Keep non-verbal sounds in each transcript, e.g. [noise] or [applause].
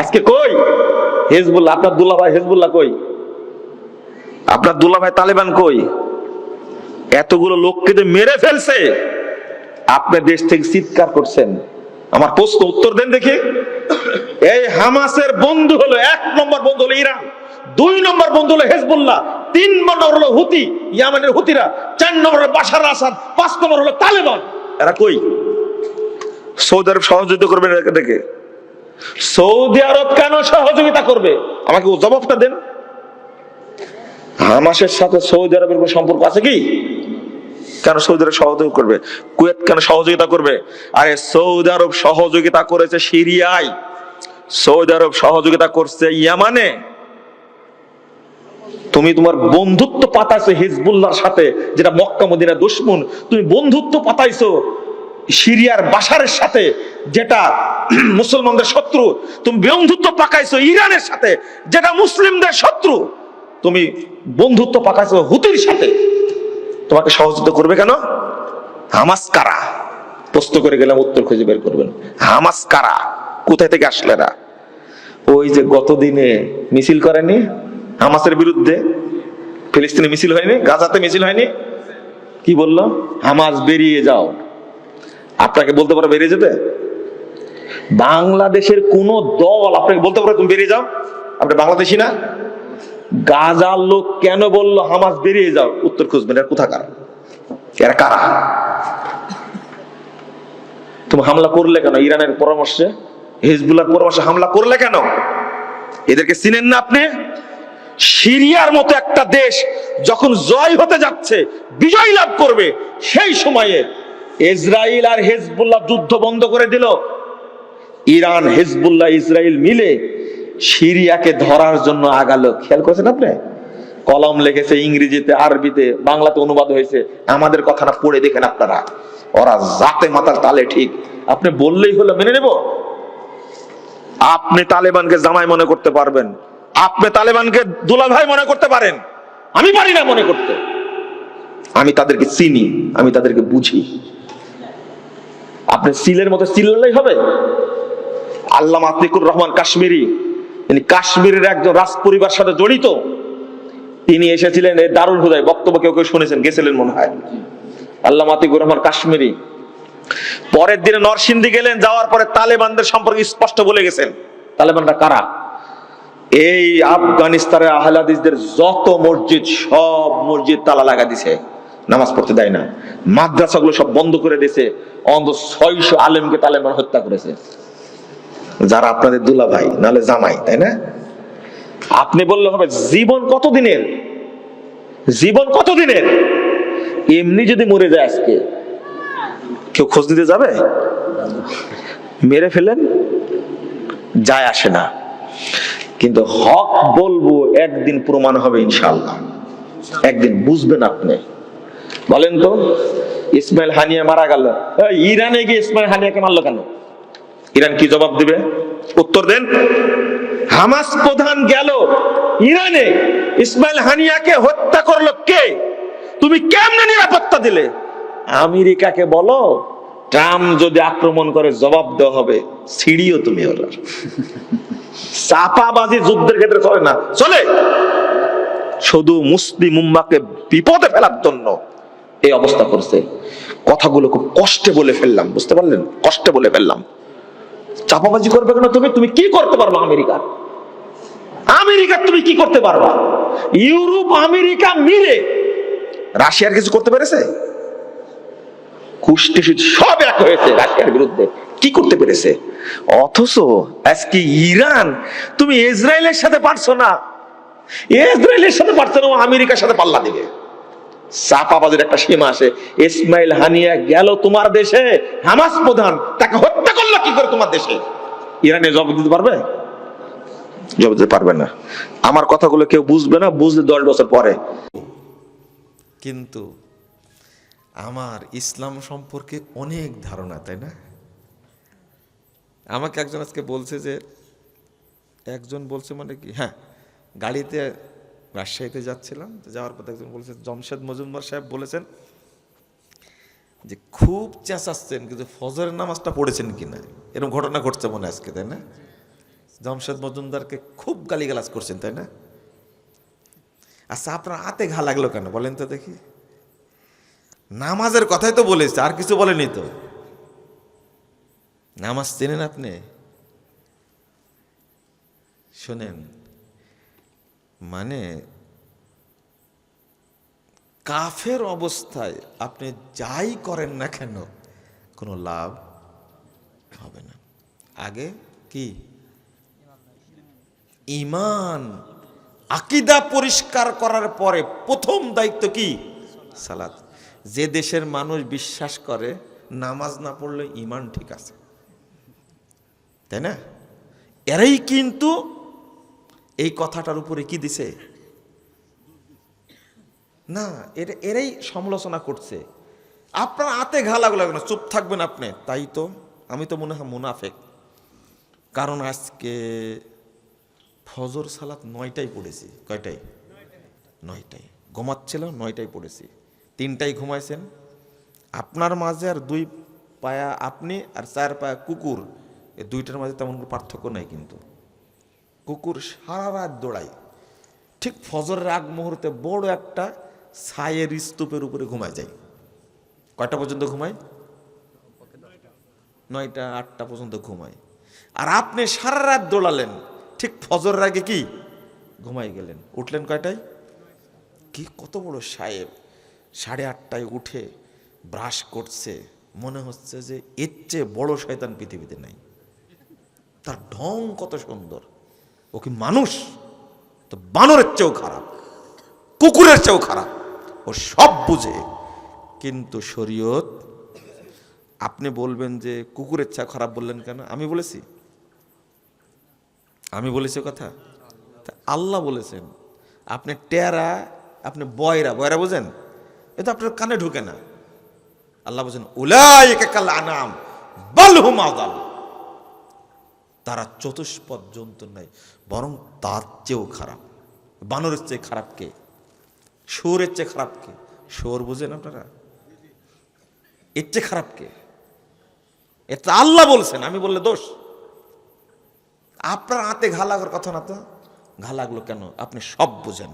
আজকে কই? হেজবুল্লাহ, আপনার দুল্লা ভাই হেজবুল্লাহ কই? আপনার দুল্লা ভাই তালেবান কই? এতগুলো লোককে যে মেরে ফেলছে। আপনি দেশ থেকে চিৎকার করছেন। আমার প্রশ্ন উত্তর দেন দেখি। এই হামাসের বন্ধু হলো, এক নম্বর বন্ধু হলো ইরান, দুই নম্বর বন্ধু হলো হেজবুল্লাহ, তিন নম্বর হলো হুতি, ইয়ামানের হুতিরা, চার নম্বর হলো বাশার আসাদ, পাঁচ নম্বর হলো তালেবান। এরা কই? সৌদি আরব সহযোগিতা করবে না এটাকে সৌদি আরব কেন সহযোগিতা করবে? আমাকে জবাবটা দেন। হামাসের সাথে সৌদি আরবের কোনো সম্পর্ক আছে কি? কেন সৌদি আরব সহযোগিতা করবে? কুয়েত কেন সহযোগিতা করবে? আরে, সৌদি আরব সহযোগিতা করেছে সিরিয়ায়। সৌদি আরব সহযোগিতা করছে ইয়ামানে। তুমি তোমার বন্ধুত্ব পাতাইছো হিজবুল্লাহর সাথে, যেটা মক্কা মদিনা দুশ্মন। তুমি বন্ধুত্ব পাতাইছো। সিরিয়ার বাসারের সাথে যেটা [clears throat] মুসলমানদের শত্রু, তুমি বন্ধুত্ব পাকাইছো ইরানের সাথে যেটা মুসলিমদের শত্রু, তুমি বন্ধুত্ব পাকাইছো হুতির সাথে। তোমাকে সহযোগিতা করবে কেন? হামাস কারা? প্রশ্ন করে গেলাম, উত্তর খুঁজে বের করবেন। হামাস কারা? কোথায় থেকে আসলে এরা? ওই যে গত দিনে মিছিল করেনি হামাসের বিরুদ্ধে? ফিলিস্তিনে মিছিল হয়নি? গাজাতে মিছিল হয়নি? কি বলল? হামাস বেরিয়ে যাও। আপনাকে বলতে পারো বেরিয়ে যেতে বাংলাদেশের কোন দল, আপনাকে বলতে পারো তুমি বেরিয়ে যাও? আপনি বাংলাদেশি না? গাজার লোক কেন বলল হামাস বেরিয়ে যাও? উত্তর খুঁজবেন, এরা কোথাকার? এরা কারা? তুমি হামলা করলে কেন? ইরানের পরামর্শে? হিজবুল্লার পরামর্শে হামলা করলে কেন? এদেরকে চিনেন না আপনি? সিরিয়ার মতো একটা দেশ যখন জয় হতে যাচ্ছে, বিজয় লাভ করবে, সেই সময়ে ইসরায়েল আর হেজবুল্লাহ যুদ্ধ বন্ধ করে দিল। ইরান, হেজবুল্লাহ ইসরায়েল মিলে সিরিয়াকে ধরার জন্য আগালো। খেয়াল করেছেন আপনি? কলম লিখেছে ইংরেজিতে, আরবিতে, বাংলাতে অনুবাদ হয়েছে। আমাদের কথাটা পড়ে দেখেন আপনারা। ওরা জাতে মাতার তালে ঠিক। আপনি বললেই হলো, মেনে নেব? আপনি তালেবানকে জামাই মনে করতে পারবেন। আপনি তালেবানকে দুলাভাই মনে করতে পারেন। আমি পারি না মনে করতে। আমি তাদেরকে চিনি, আমি তাদেরকে বুঝি। আপনি সিলের মতো চিল্লালেই হবে। আল্লাহ আতিকুর রহমান কাশ্মীরি তিনি কাশ্মীরের একজন রাজ পরিবার সাথে জড়িত। তিনি এসেছিলেন এই দারুল হুদায়, বক্তব্য কেউ কেউ শুনেছেন, গেছিলেন মনে হয়। আল্লাহ আতিকুর রহমান কাশ্মীরি, পরের দিনে নরসিংদী গেলেন, যাওয়ার পরে তালেবানদের সম্পর্কে স্পষ্ট বলে গেছেন। তালেবানরা কারা? এই আফগানিস্তানের আহলাদিসদের যত মসজিদ, সব মসজিদ তালা লাগা দিছে। নামাজ পড়তে দেয় না। মাদ্রাসাগুলো সব বন্ধ করে দিয়েছে। অন্ত ছয়শো আলেমকে তালেবান হত্যা করেছে। যারা আপনাদের দুলা ভাই নালে জামাই, তাই না? আপনি বললে হবে, জীবন কত দিনের জীবন কত দিনের এমনি যদি মরে যায় আজকে, কেউ খোঁজ নিতে যাবে? মেরে ফেলেন? যায় আসে না। কিন্তু হক বলব, একদিন প্রমাণ হবে ইনশাল্লাহ একদিন বুঝবেন আপনি। বলেন তো, ইসমাইল হানিয়া মারা গেল। ইরানে গিয়ে ইসমাইল হানিয়াকে মারলো কেন? ইরান কি জবাব দিবে? উত্তর দেন। হামাস প্রধান গেল ইরানে, ইসমাইল হানিয়াকে হত্যা করল কে? তুমি কেমনে নিরাপত্তা দিলে? আমেরিকাকে বলো, ট্রাম্প যদি আক্রমণ করে জবাব দেওয়া হবে, সিঁড়িও তুমি ওরা চাপাবাজি যুদ্ধের ক্ষেত্রে চলে না, চলে। শুধু মুসলিম উম্মাকে বিপদে ফেলার জন্য এই অবস্থা করছে। কথাগুলো খুব কষ্টে বলে ফেললাম, বুঝতে পারলেন? কষ্টে বলে ফেললাম। চাপাবাজি করবে কেন তুমি? তুমি কি করতে পারবা আমেরিকা? আমেরিকা তুমি কি করতে পারবা? ইউরোপ, আমেরিকা মিলে। রাশিয়ার কিছু করতে পেরেছে? কুষ্টি সব এক হয়েছে রাশিয়ার বিরুদ্ধে। কি করতে পেরেছে? অথচ আজকে ইরান, তুমি ইসরায়েলের সাথে পারছ না। ইসরায়েলের সাথে পারছ না আমেরিকার সাথে পাল্লা দিবে। চাপাবাজের একটা সীমা আসে ইসমাইল হানিয়া গেল তোমার দেশে, হামাস প্রধান, তাকে হত্যা করল কি করে তোমার দেশে? ইরানে জবাব দিতে পারবে? জবাব দিতে পারবে না। আমার কথাগুলো কেউ বুঝবে না, বুঝলে দশ বছর পরে। কিন্তু আমার ইসলাম সম্পর্কে অনেক ধারণা, তাই না? আমাকে একজন আজকে বলছে যে, একজন বলছে মানে কি? হ্যাঁ গাড়িতে রাজশাহীতে যাচ্ছিলাম যাওয়ার পথে একজন বলেছে জমশেদ মজুমদার সাহেব বলেছেন যে খুব চেঁচাচ্ছেন, কিন্তু ফজরের নামাজটা পড়েছেন কিনা এরকম ঘটনা ঘটছে মনে আজকে, তাই না? জমশেদ মজুমদারকে খুব গালিগালাজ করছেন, তাই না? আচ্ছা আপনার হাতে ঘা লাগল কেন? বলেন তো দেখি। নামাজের কথাই তো বলেছে, আর কিছু বলেনি তো। নামাজ চেনেন আপনি? শোনেন মানে কাফের অবস্থায় আপনি যাই করেন না কেন, কোনো লাভ হবে না। আগে কি? ইমান, আকিদা পরিষ্কার করার পরে প্রথম দায়িত্ব কি? সালাত। যে দেশের মানুষ বিশ্বাস করে, নামাজ না পড়লে ইমান ঠিক আছে। তাই না? এরাই কিন্তু এই কথাটার উপরে কি দিছে? না, এর, এরাই সমালোচনা করছে। আপনার হাতে ঘা লাগল না চুপ থাকবেন আপনি। তাই তো, আমি তো মনে হয় মুনাফেক। কারণ আজকে ফজর সালাত নয়টায় পড়েছি। কয়টায়? নয়টায়। ঘুমাচ্ছিল, নয়টায় পড়েছি। তিনটায় ঘুমাইছেন। আপনার মাঝে আর দুই পায়া আপনি আর চার পায়া কুকুর। এই দুইটার মাঝে তেমন কোনো পার্থক্য নাই কিন্তু। কুকুর সারা রাত দৌড়ায়। ঠিক ফজরের আগ মুহূর্তে বড় একটা ছায়ের স্তূপের উপরে ঘুমায় যায়। কয়টা পর্যন্ত ঘুমায়? নয়টা, আটটা পর্যন্ত ঘুমায়। আর আপনি সারা রাত দৌড়ালেন, ঠিক ফজরের আগে কি? ঘুমাই গেলেন। উঠলেন কয়টায়? কি কত বড় সাহেব। সাড়ে আটটায় উঠে ব্রাশ করছে। মনে হচ্ছে যে এর চেয়ে বড় শয়তান পৃথিবীতে নাই। তার ঢং কত সুন্দর। ও কি মানুষ? তো বানরের চেয়েও খারাপ, কুকুরের চেয়েও খারাপ। ও সব বুঝে। কিন্তু শরীয়ত, আপনি বলবেন যে কুকুরের চা খারাপ বললেন কেন? আমি বলেছি। আমি বলেছি কথা। আল্লাহ বলেছেন, আপনি টেরা, আপনি বয়রা বয়রা বোঝেন? এ তো আপনার কানে ঢুকে না। আল্লাহ বলছেন উলাই কাল আনাম বালহুম আদাল। তারা চতুষ্পদ জন্তু নাই বরং তার চেয়েও খারাপ। বানরের চেয়ে খারাপ কে? শুয়োরের চেয়ে খারাপ কে? শুয়োর বুঝেন আপনারা? এর চেয়ে খারাপ কে? এটা আল্লাহ বলছেন, আমি বললে দোষ। আপনার হাতে ঘা লাগার কথা না তো? ঘা লাগল কেন? আপনি সব বুঝেন।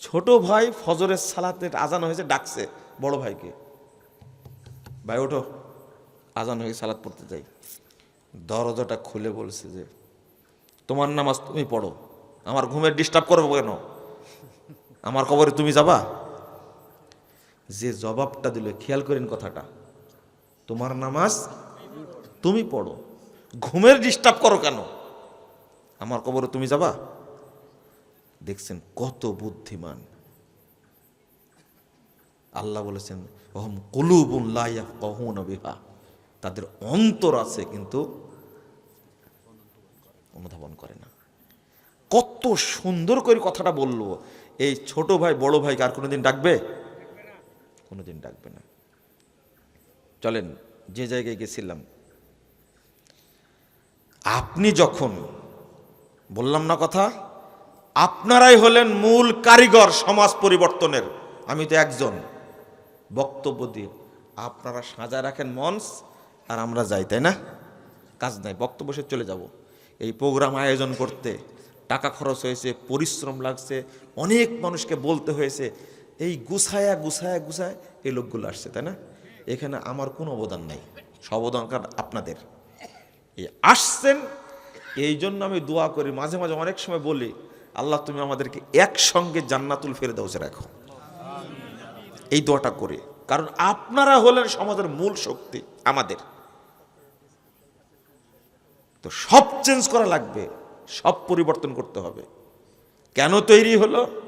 ছোট ভাই ফজরের সালাতের আজান হয়েছে, ডাকছে। বড় ভাইকে। ভাই, ওঠো। আজান হয়ে সালাত পড়তে যাই। দরজাটা খুলে বলছে যে, তোমার নামাজ তুমি পড়ো। আমার ঘুমের ডিস্টার্ব করব কেন? আমার কবরে তুমি যাবা? যে জবাবটা দিল, খেয়াল করেন কথাটা, তোমার নামাজ তুমি পড়ো। ঘুমের ডিস্টার্ব করো কেন? আমার কবরে তুমি যাবা? দেখছেন কত বুদ্ধিমান। আল্লাহ বলেছেন লাইয়া কহুন বিহা। তাদের অন্তর আছে কিন্তু অনুধাবন করে না। কত সুন্দর করে কথাটা বলল। এই ছোট ভাই, বড় ভাইকে আর কোনোদিন ডাকবে? কোনোদিন ডাকবে না। চলেন, যে জায়গায় গেছিলাম। আপনি যখন, বললাম না কথা, আপনারাই হলেন মূল কারিগর সমাজ পরিবর্তনের। আমি তো একজন। বক্তব্য দিয়ে, আপনারা সাজা রাখেন মঞ্চ আর আমরা যাই, তাই না? কাজ নাই, বক্তব্য সে চলে যাব। এই প্রোগ্রাম আয়োজন করতে টাকা খরচ হয়েছে, পরিশ্রম লাগছে, অনেক মানুষকে বলতে হয়েছে। এই গুছায়া গুছায়া, গুছায় এই লোকগুলো আসছে, তাই না? এখানে আমার কোনো অবদান নাই। সব অবদান আপনাদের। এই আসছেন, এই জন্য আমি দোয়া করি। মাঝে মাঝে অনেক সময় বলি, আল্লাহ তুমি আমাদেরকে একসঙ্গে জান্নাতুল ফেরে দাও রাখো। এই দোয়াটা করে। কারণ আপনারা হলেন সমাজের মূল শক্তি আমাদের। তো সব চেঞ্জ করা লাগবে, সব পরিবর্তন করতে হবে। কেন তৈরি হলো?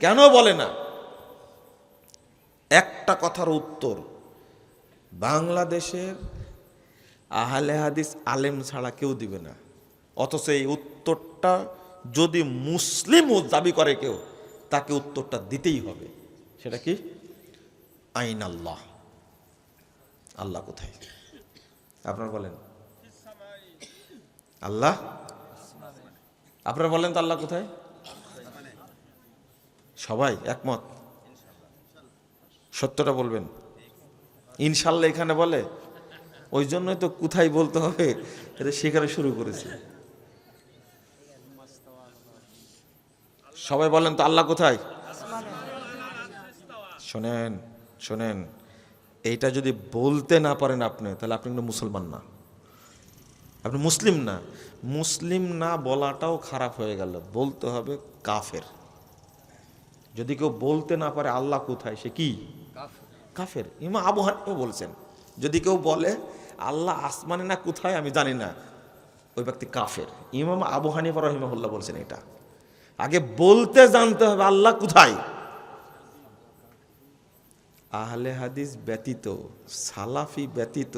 কেন বলে না? একটা কথার উত্তর, বাংলাদেশের আহলে হাদিস আলেম ছাড়া কেউ দিবে না। অথচ এই উত্তরটা যদি মুসলিমও দাবি করে কেউ, তাকে উত্তরটা দিতেই হবে। সেটা কি? আইন আল্লাহ। আল্লাহ কোথায়? আপনারা বলেন। আল্লাহ? আপনারা বলেন তো আল্লাহ কোথায়? সবাই একমত? সত্যটা বলবেন। ইনশাল্লাহ এখানে বলে, ওই জন্যই তো কোথায় বলতে হবে, এটা সেখানে শুরু করেছে। সবাই বলেন তো আল্লাহ কোথায়? শোনেন শোনেন, এইটা যদি বলতে না পারেন আপনি, তাহলে আপনি কিন্তু মুসলমান না। আপনি মুসলিম না। মুসলিম না বলাটাও খারাপ হয়ে গেল। বলতে হবে কাফের। যদি কেউ বলতে না পারে আল্লাহ কোথায়, সে কি? কাফের। ইমা আবু বলছেন, যদি কেউ বলে আল্লাহ আসমানে না কোথায়, আমি জানি না। ওই ব্যক্তি কাফের। ইমাম আবু হানিফা রহিমাহুল্লাহ বলছেন এটা। আগে বলতে জানতে হবে আল্লাহ কোথায়। আহলে হাদিস ব্যতীত, সালাফি ব্যতীত,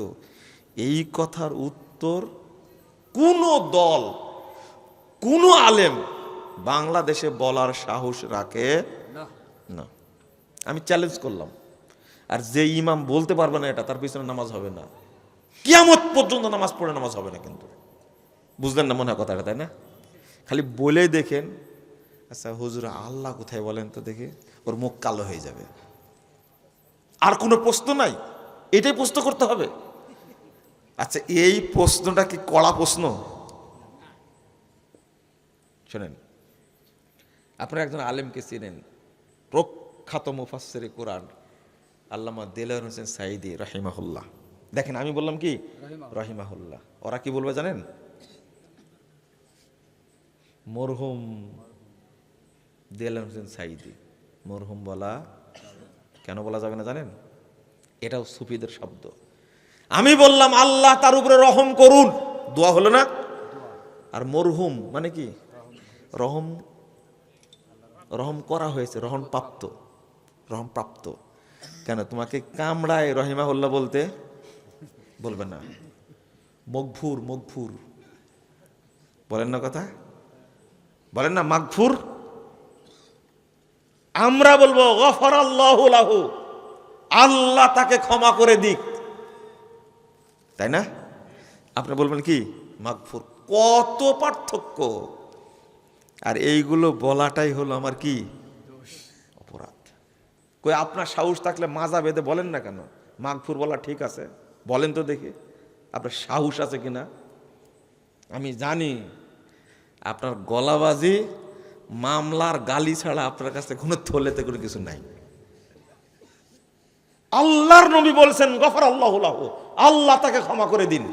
এই কথার উত্তর কোনো দল কোনো আলেম বাংলাদেশে বলার সাহস রাখে না। আমি চ্যালেঞ্জ করলাম। আর যে ইমাম বলতে পারবে না এটা তার পিছনে নামাজ হবে না। কিয়ামত পর্যন্ত নামাজ পড়ে নামাজ হবে না কিন্তু। বুঝলেন না মনে হয় কথাটা তাই না? খালি বলে দেখেন। আচ্ছা হুজুর আল্লাহ কোথায় বলেন তো দেখি? ওর মুখ কালো হয়ে যাবে। আর কোনো প্রশ্ন নাই? এটাই প্রশ্ন করতে হবে। আচ্ছা এই প্রশ্নটা কি কড়া প্রশ্ন? শোনেন আপনারা একজন আলেমকে চিনেন প্রখ্যাত মুফাসসিরে কোরআন আল্লামা দেলার হোসেন সাইদি রাহিমাহুল্লাহ। দেখেন আমি বললাম কি? রাহিমাহুল্লাহ। ওরা কি বলবে জানেন? মরহুম দেলার হোসেন সাইদি মরহুম বলা কেন বলা যাবে না জানেন? এটাও সুফিদের শব্দ। আমি বললাম, আল্লাহ তার উপরে রহম করুন। দোয়া হলো না? আর মরহুম মানে কি? রহম রহম করা হয়েছে, রহম প্রাপ্ত রহম প্রাপ্ত। কেন? তোমাকে কামড়ায় রহিমাহুল্লাহ বলতে বলবে না। মগফুর মগফুর। বলেন না কথা? বলেন না, মাগফুর? আমরা বলব গফর আল্লাহু লাহু। আল্লাহ তাকে ক্ষমা করে দিক। তাই না? আপনি বলবেন কি, মাগফুর, কত পার্থক্য। আর এইগুলো বলাটাই হলো আমার কি? অপরাধ। কই, আপনার সাহস থাকলে মাজা বেঁধে বলেন না কেন? মাগফুর বলা ঠিক আছে। বলেন তো দেখি, আপনার সাহস আছে কিনা আমি জানি আপনার গলাবাজি মামলার গালি ছাড়া আপনার কাছে কোনো থলেতে কোনো কিছু নাই। আল্লাহর নবী বলছেন গফর আল্লাহ আল্লাহ তাকে ক্ষমা করে দিন।